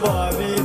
Bobby.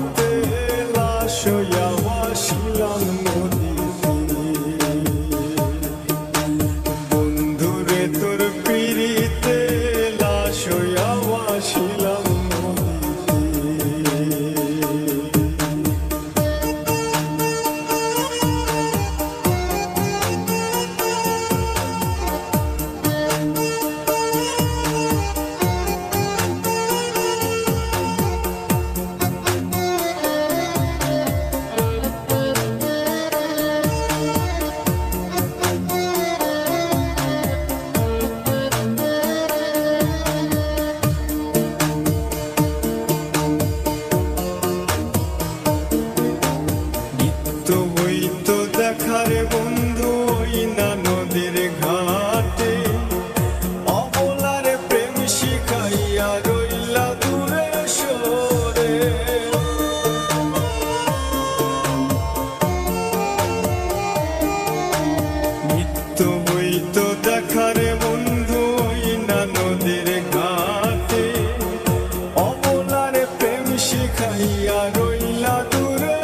নীলা দূরে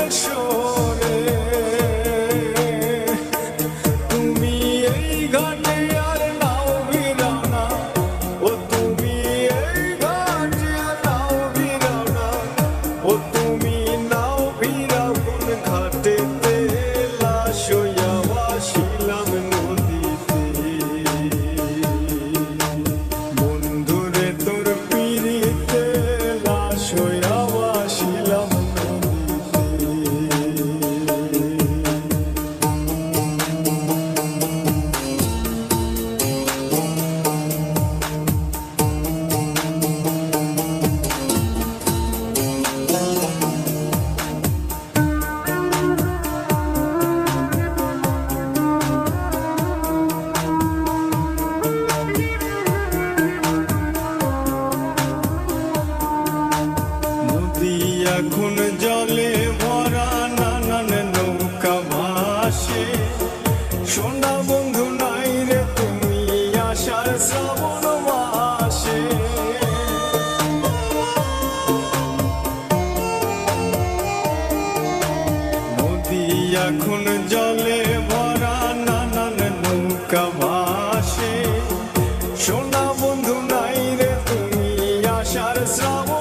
সোনা বন্ধু নাই রে তুমি আশার শ্রাবণ মাসে। নদী এখন জলে ভরা নানান নৌকা ভাসে। সোনা বন্ধু নাই রে তুমি আশার শ্রাবণ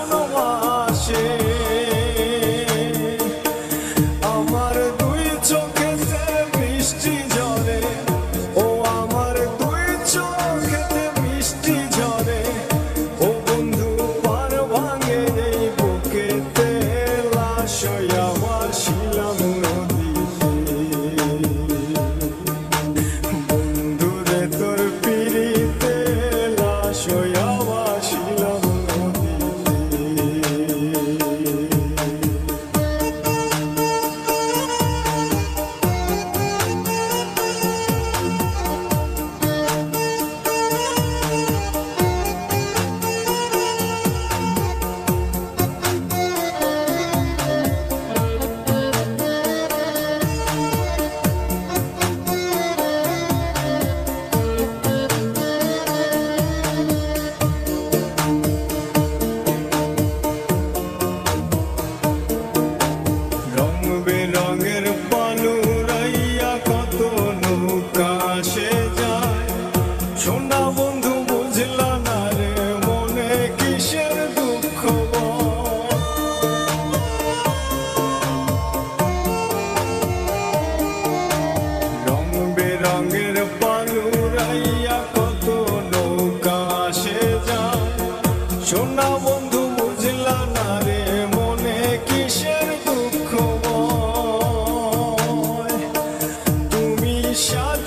shot